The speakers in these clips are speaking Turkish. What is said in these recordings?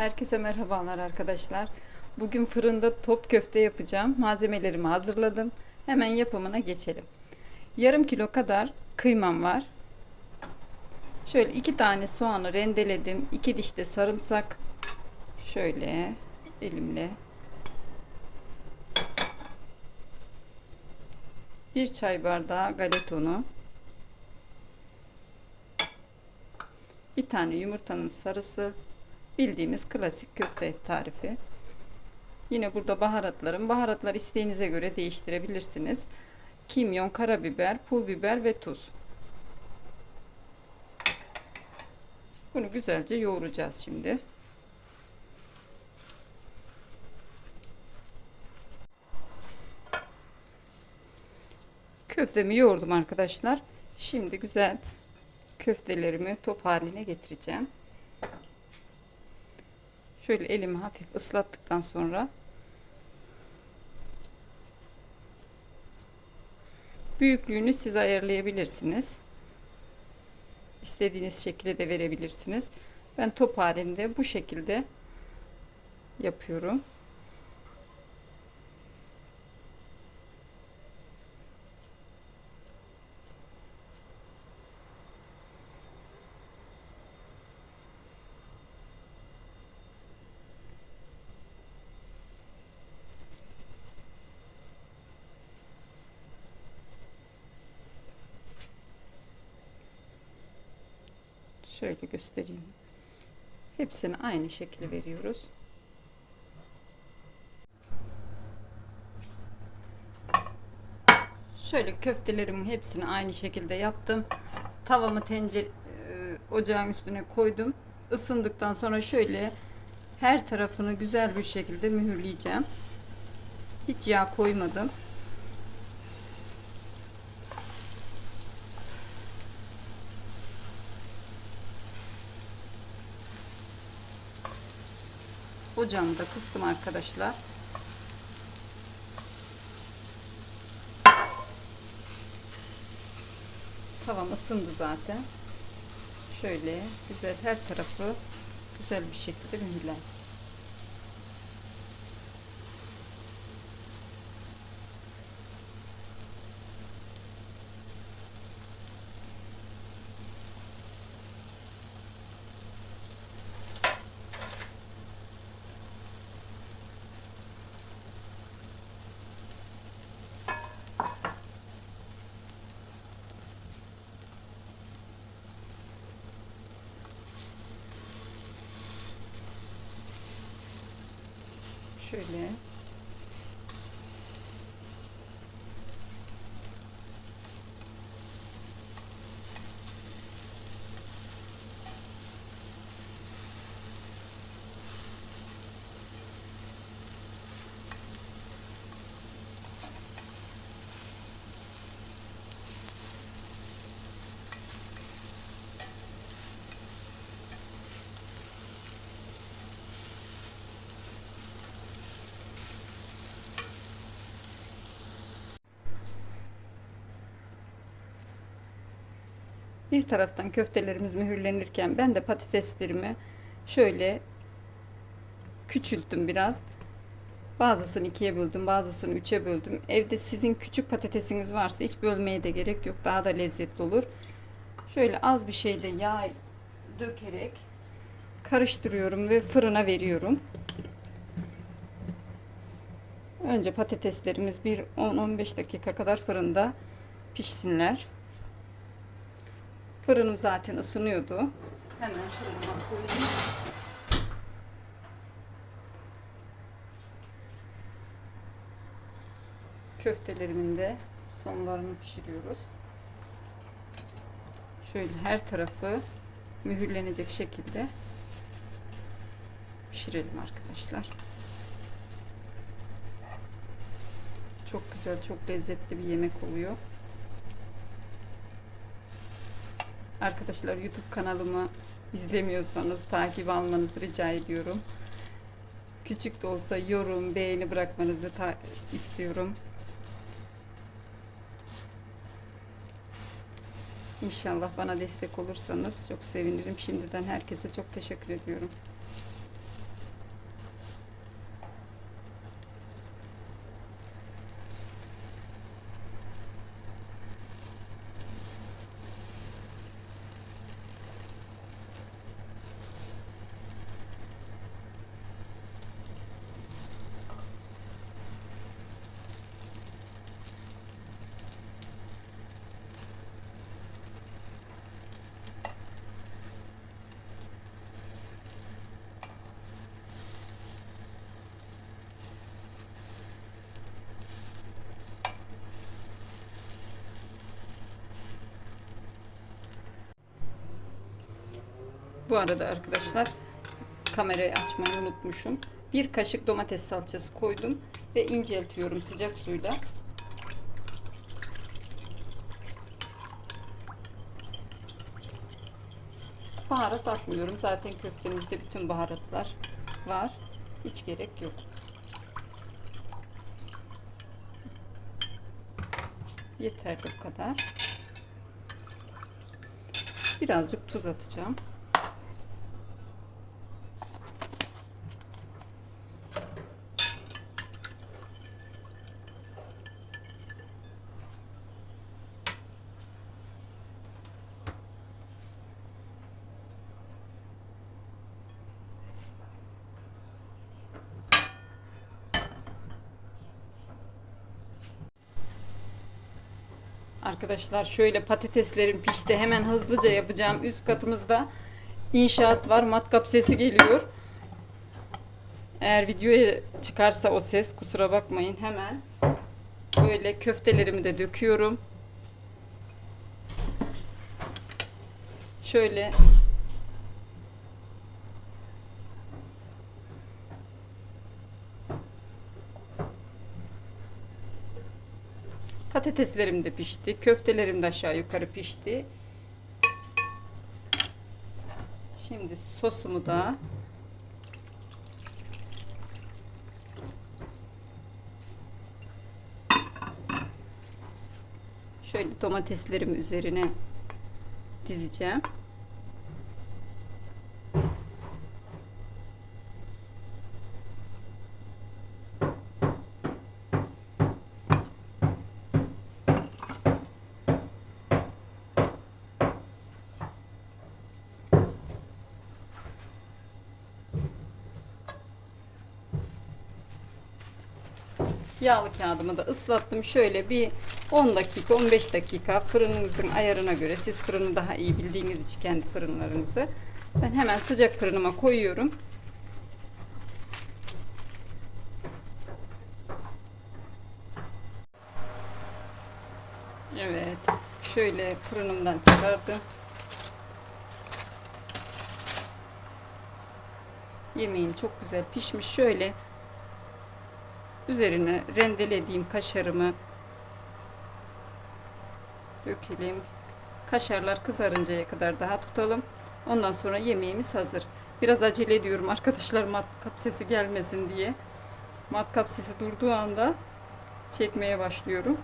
Herkese merhabalar arkadaşlar. Bugün fırında top köfte yapacağım. Malzemelerimi hazırladım. Hemen yapımına geçelim. Yarım kilo kadar kıymam var. Şöyle iki tane soğanı rendeledim. iki diş de sarımsak. Şöyle elimle. Bir çay bardağı galeta unu. Bir tane yumurtanın sarısı. Bildiğimiz klasik köfte tarifi. Yine burada baharatlarım. Baharatlar isteğinize göre değiştirebilirsiniz. Kimyon, karabiber, pul biber ve tuz. Bunu güzelce yoğuracağız şimdi. Köftemi yoğurdum arkadaşlar. Şimdi güzel köftelerimi top haline getireceğim. Şöyle elimi hafif ıslattıktan sonra büyüklüğünü siz ayarlayabilirsiniz. İstediğiniz şekilde de verebilirsiniz. Ben top halinde bu şekilde yapıyorum. Şöyle göstereyim. Hepsini aynı şekilde veriyoruz. Şöyle köftelerimin hepsini aynı şekilde yaptım. Tavamı tencere e, ocağın üstüne koydum. Isındıktan sonra şöyle her tarafını güzel bir şekilde mühürleyeceğim. Hiç yağ koymadım. Ocağımı da kıstım arkadaşlar. Tavam ısındı zaten. Şöyle güzel her tarafı güzel bir şekilde mühürlensin. Şöyle. Bir taraftan köftelerimiz mühürlenirken ben de patateslerimi şöyle küçülttüm biraz. Bazısını ikiye böldüm, bazısını üçe böldüm. Evde sizin küçük patatesiniz varsa hiç bölmeye de gerek yok. Daha da lezzetli olur. Şöyle az bir şeyde yağ dökerek karıştırıyorum ve fırına veriyorum. Önce patateslerimiz bir 10-15 dakika kadar fırında pişsinler. Fırınım zaten ısınıyordu. Hemen fırınıma koyayım. Köftelerimin de sonlarını pişiriyoruz. Şöyle her tarafı mühürlenecek şekilde pişirelim arkadaşlar. Çok güzel, çok lezzetli bir yemek oluyor. Arkadaşlar YouTube kanalımı izlemiyorsanız takip almanızı rica ediyorum. Küçük de olsa yorum, beğeni bırakmanızı istiyorum. İnşallah bana destek olursanız çok sevinirim. Şimdiden herkese çok teşekkür ediyorum. Bu arada arkadaşlar kamerayı açmayı unutmuşum. Bir kaşık domates salçası koydum ve inceltiyorum sıcak suyla. Baharat atmıyorum. Zaten köftemizde bütün baharatlar var. Hiç gerek yok. Yeterli bu kadar. Birazcık tuz atacağım. Arkadaşlar şöyle patateslerim pişti. Hemen hızlıca yapacağım. Üst katımızda inşaat var. Matkap sesi geliyor. Eğer videoya çıkarsa o ses kusura bakmayın. Hemen böyle köftelerimi de döküyorum. Şöyle Patateslerim de pişti. Köftelerim de aşağı yukarı pişti. Şimdi sosumu da şöyle domateslerimi üzerine dizeceğim. Yağlı kağıdımı da ıslattım. Şöyle bir 10 dakika 15 dakika fırınınızın ayarına göre siz fırını daha iyi bildiğiniz için kendi fırınlarınızı ben hemen sıcak fırınıma koyuyorum. Evet. Şöyle fırınımdan çıkardım. Yemeğim çok güzel pişmiş. Şöyle Üzerine rendelediğim kaşarımı dökelim. Kaşarlar kızarıncaya kadar daha tutalım. Ondan sonra yemeğimiz hazır. Biraz acele ediyorum arkadaşlar matkap sesi gelmesin diye. Matkap sesi durduğu anda çekmeye başlıyorum.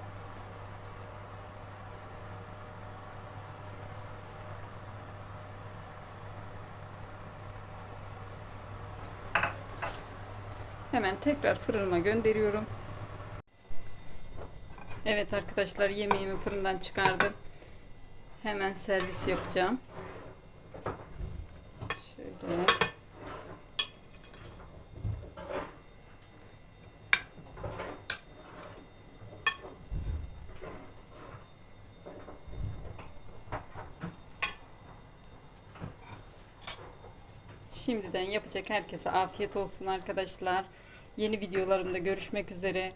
Hemen tekrar fırınıma gönderiyorum. Evet arkadaşlar yemeğimi fırından çıkardım. Hemen servis yapacağım. Şöyle. Şimdiden yapacak herkese afiyet olsun arkadaşlar. Yeni videolarımda görüşmek üzere.